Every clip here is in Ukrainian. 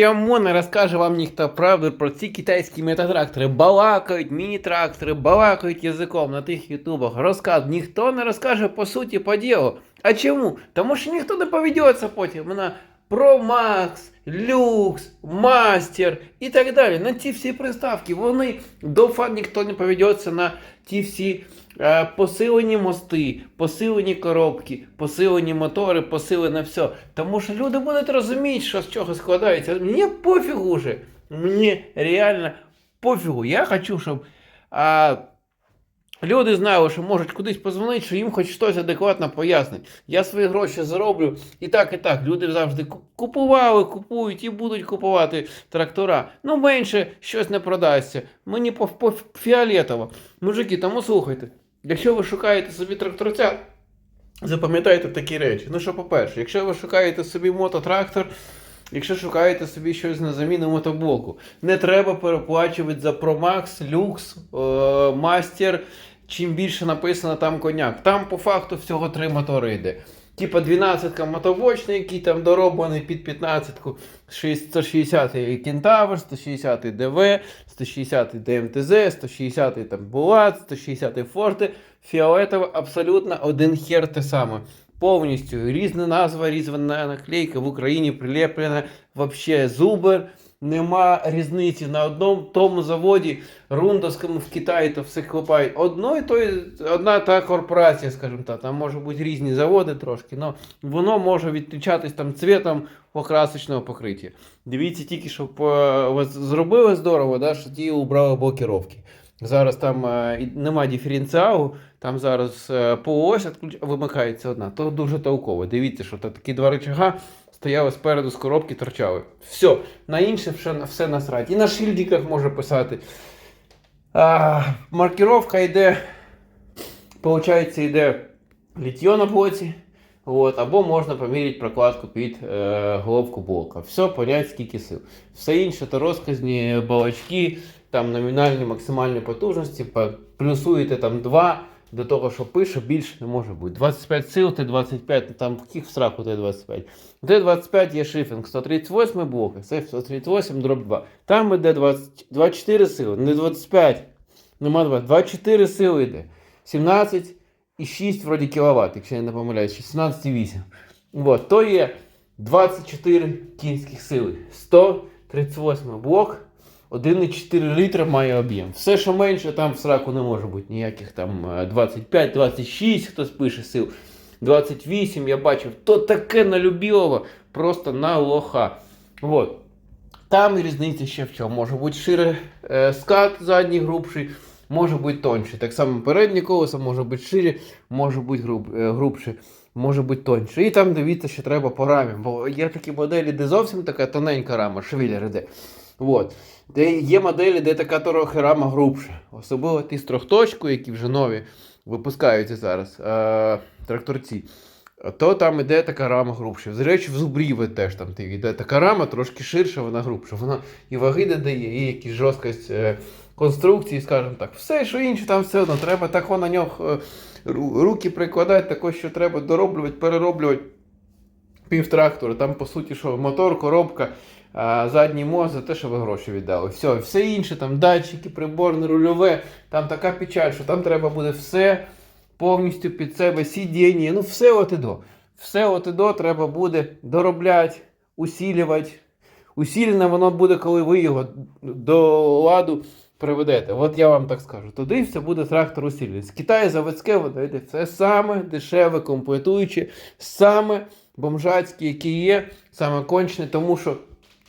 Чому не розкаже вам ніхто правду про ці китайські метатрактори? Балакають міні-трактори, балакають язиком на тих ютубах. Розказ ніхто не розкаже по суті, по ділу. А чому? Тому що ніхто не поведеться потім на Max, Lux, Master і так далі. На ці всі приставки. Вони до фан ніхто не поведеться на ті всі е, посилені мости, посилені коробки, посилені мотори, посилене все. Тому що люди будуть розуміти, що з чого складається. Мені пофігу вже. Мені реально пофігу. Я хочу, щоб а, люди знали, що можуть кудись позвонити, що їм хоч щось адекватно пояснить. Я свої гроші зароблю і так, і так. Люди завжди купували, купують і будуть купувати трактора. Ну, менше щось не продасться. Мені по, фіолетово. Мужики, тому слухайте. Якщо ви шукаєте собі тракторця, запам'ятайте такі речі. Ну що, по-перше, якщо ви шукаєте собі мототрактор, якщо шукаєте собі щось на заміну мотоблоку, не треба переплачувати за Pro Max, Lux, е, Master. Чим більше написано там коняк. Там по факту всього три мотори йде. Типа 12-ка мотобочний, який там дороблений під 15-ку, 160-й Кентавр, 160-й ДВ, 160-й ДМТЗ, 160-й там Булат, 160-й Форте. Фіолетово абсолютно один хер те саме. Повністю різна назва, різна наклейка в Україні прилеплена. Вообще зубер. Нема різниці на одному тому заводі, рундовському в Китаї то все хлопають. Одно і то, одна та корпорація, скажімо так, там може бути різні заводи трошки, але воно може відрізнятися там цвітом покрасочного покриття. Дивіться тільки, щоб е, зробили здорово, да, що ті убрали блокировки. Зараз там е, нема диференціалу, там зараз е, полуось відключ- вимикається одна. То дуже толково. Дивіться, що та такі два рычага стояли спереду з коробки, торчали. Все, на інше все, все насрать. І на шильдиках може писати. А, маркировка йде, виходить, йде літьо на боці. От, або можна поміряти прокладку під е, головку блока. Все, понять, скільки сил. Все інше то розказні балачки, там номінальні максимальні потужності, плюсуєте там 2 до того, що пише, більше не може бути. 25 сил, Т25, ну, там яких страху Т25. Т25 є шифінг 138 блок, це 138 дроб 2. Там іде 20, 24 сили, не 25, нема 2, 24 сили йде. 17 і 6 вроді кіловат, якщо я не помиляюсь, 16,8. Вот, то є 24 кінських сили. 138 блок, 1,4 літра має об'єм. Все, що менше, там в сраку не може бути ніяких там е, 25, 26, хтось пише сил. 28 я бачив, то таке налюбілого, просто на лоха. Вот. Там різниця ще в чому. Може бути шире е, скат задній грубший, може бути тонший. Так само переднє колесо може бути шире, може бути груб, е, грубше, може бути тоньше. І там дивіться, що треба по рамі. Бо є такі моделі, де зовсім така тоненька рама, швілер іде. Вот. Де є моделі, де така трохи грубша. Особливо ті з трьохточкою, які вже нові випускаються зараз. Е, тракторці. То там іде така рама грубша. З в зубріві теж там йде така рама, трошки ширша, вона грубша. Вона і ваги додає, і якісь жорсткость е, конструкції, скажімо так. Все, що інше, там все одно треба тако на нього е, руки прикладати, тако, що треба дороблювати, перероблювати пів трактора. Там, по суті, що мотор, коробка, задній мост за те, що ви гроші віддали. Все, все інше, там датчики, приборне, рульове, там така печаль, що там треба буде все повністю під себе сидіння, ну все от і до. Все от і до треба буде доробляти, усілювати. Усілене воно буде, коли ви його до ладу приведете. От я вам так скажу. Туди все буде трактор усілений. З Китаю заводське воно йде. Це саме дешеве комплектуюче, саме бомжацьке, яке є, саме кончне, тому що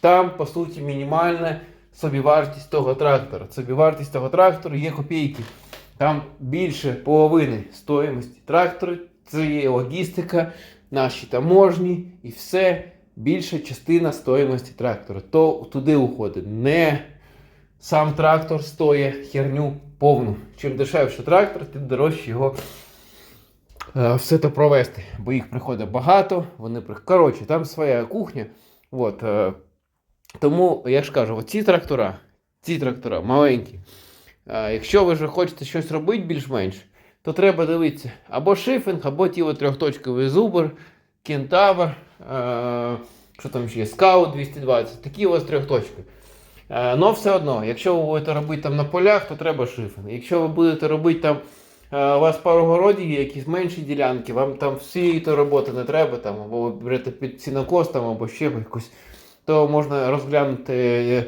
там, по суті, мінімальна собівартість того трактора. Собівартість того трактора є копійки. Там більше половини стоїмості трактора, це є логістика, наші таможні і все. Більша частина стоїмості трактора. То туди уходить. Не сам трактор стоїть херню повну. Чим дешевше трактор, тим дорожче його все то провести. Бо їх приходить багато, вони. Коротше, там своя кухня. От, е, тому я ж кажу, ці трактора, ці трактора маленькі. Е, якщо ви вже хочете щось робити більш-менш, то треба дивитися або шифінг, або ті от трьохточковий зубр, кентавр, е, що там ще є, скаут 220, такі ось трьохточки. Е, Но все одно, якщо ви будете робити там на полях, то треба шифінг. Якщо ви будете робити там, е, у вас пару городів, є якісь менші ділянки, вам там всі то роботи не треба, там, або берете під сінокос, там, або ще якусь, то можна розглянути е,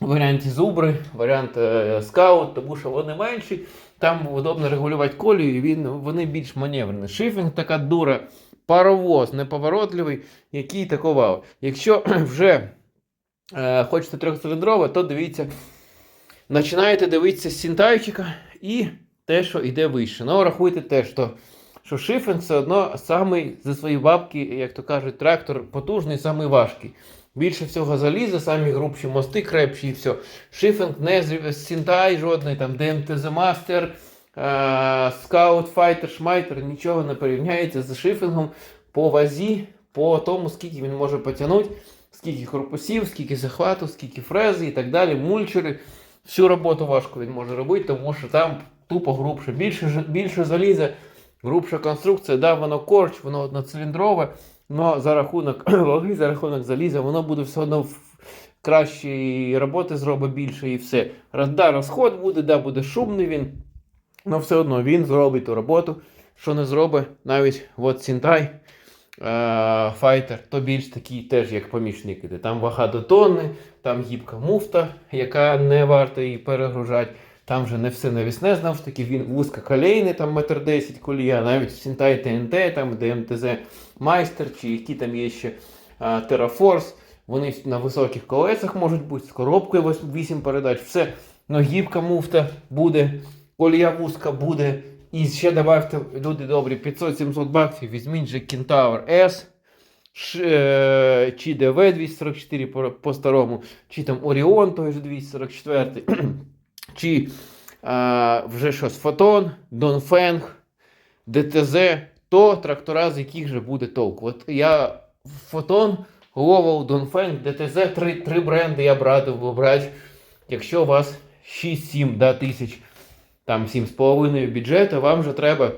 варіанті зубри, варіант е, скаут, тому що вони менші, там удобно регулювати колію, він, вони більш маневрені. Шифінг така дура, паровоз неповоротливий, який такував. Якщо вже е, хочете трьохциліндрове, то дивіться, починаєте дивитися з сінтайчика і те, що йде вище. Ну, рахуйте те, що, що шифінг все одно самий за свої бабки, як то кажуть, трактор потужний, самий важкий. Більше всього заліза, самі грубші мости, крепші і все. Шифінг не Сінтай жодний, там ДМТЗ Мастер, Скаут, Файтер, Шмайтер, нічого не порівняється з шифінгом по вазі, по тому, скільки він може потягнути, скільки корпусів, скільки захвату, скільки фрези і так далі, мульчери. Всю роботу важко він може робити, тому що там тупо грубше. Більше, більше заліза, грубша конструкція, да, воно корч, воно одноциліндрове, але за рахунок ваги, за рахунок заліза, воно буде все одно в- кращої роботи зробить більше і все. Раз, да, розход буде, да, буде шумний він, але все одно він зробить ту роботу, що не зробить навіть от Сінтай. Е, Файтер, то більш такий теж як помічник іде. Там вага до тонни, там гібка муфта, яка не варто її перегружати. Там вже не все навісне, знову ж таки, він вузькоколейний, там метр 10 колія, навіть Сінтай ТНТ, там ДМТЗ Майстер, чи які там є ще Terraforce. Вони на високих колесах можуть бути, з коробкою 8 передач, все. Ну, гібка муфта буде, колія вузька буде. І ще добавте, люди добрі, 500-700 баксів, візьміть же Kentaur S, е, чи DV 244 по, по старому, чи там Orion той же 244, чи а, вже щось Photon, Dongfeng, DTZ, то трактора, з яких же буде толк. От я Photon, Lowell, Dongfeng, DTZ, три, три бренди я б радив би брати, якщо у вас 6-7 да, тисяч там 7,5 бюджету, вам же треба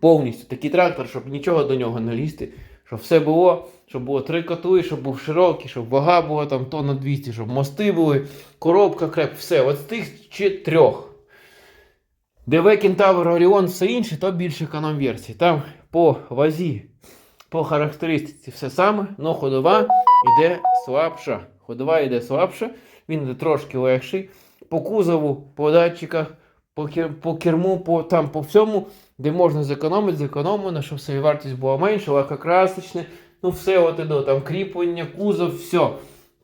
повністю такий трактор, щоб нічого до нього не лізти, щоб все було, щоб було три котли, щоб був широкий, щоб вага була там тонна 200, щоб мости були, коробка креп, все. От з тих чи трьох. ДВ Кентавр Оріон, все інше, то більше економ версії. Там по вазі, по характеристиці все саме, але ходова йде слабша. Ходова йде слабша, він йде трошки легший. По кузову, по датчиках, по, по керму, по, там, по всьому, де можна зекономити, зекономлено, щоб собі вартість була менша, легкокрасочне, ну все от іде, там кріплення, кузов, все.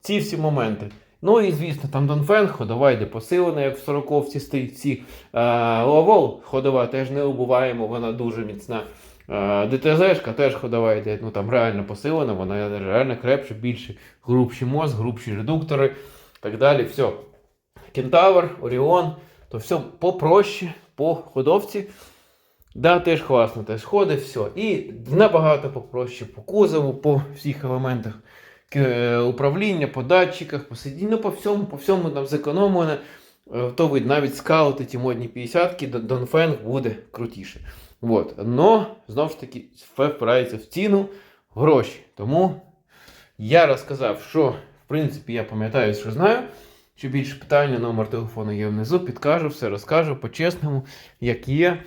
Ці всі моменти. Ну і звісно, там Донфен, ходова йде посилена, як в 40-ці стоїть ці. Лавол, ходова теж не убуваємо, вона дуже міцна. ДТЗшка теж ходова йде, ну там реально посилена, вона реально крепше, більше, грубший мозг, грубші редуктори так далі. Все. Кентавр, Оріон, то все попроще по ходовці. Да, теж класно, теж ходить, все. І набагато попроще по кузову, по всіх елементах е, управління, по датчиках, по сидінню, ну, по всьому, по всьому там зекономлено. Е, То ви навіть скаути ті модні 50-ки, Донфенг буде крутіше. Вот. Но, знову ж таки, впирається в ціну гроші. Тому я розказав, що в принципі я пам'ятаю, що знаю. Що більше питання, номер телефону є внизу, підкажу, все розкажу по-чесному, як є.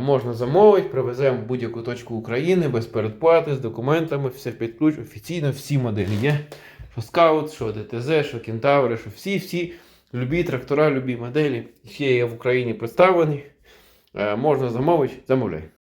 Можна замовити, привеземо в будь-яку точку України без передплати, з документами, все під ключ, офіційно, всі моделі є. Що скаут, що ДТЗ, що кентаври, що всі-всі любі трактора, любі моделі. Ще є в Україні представлені. Е, Можна замовити, замовляй.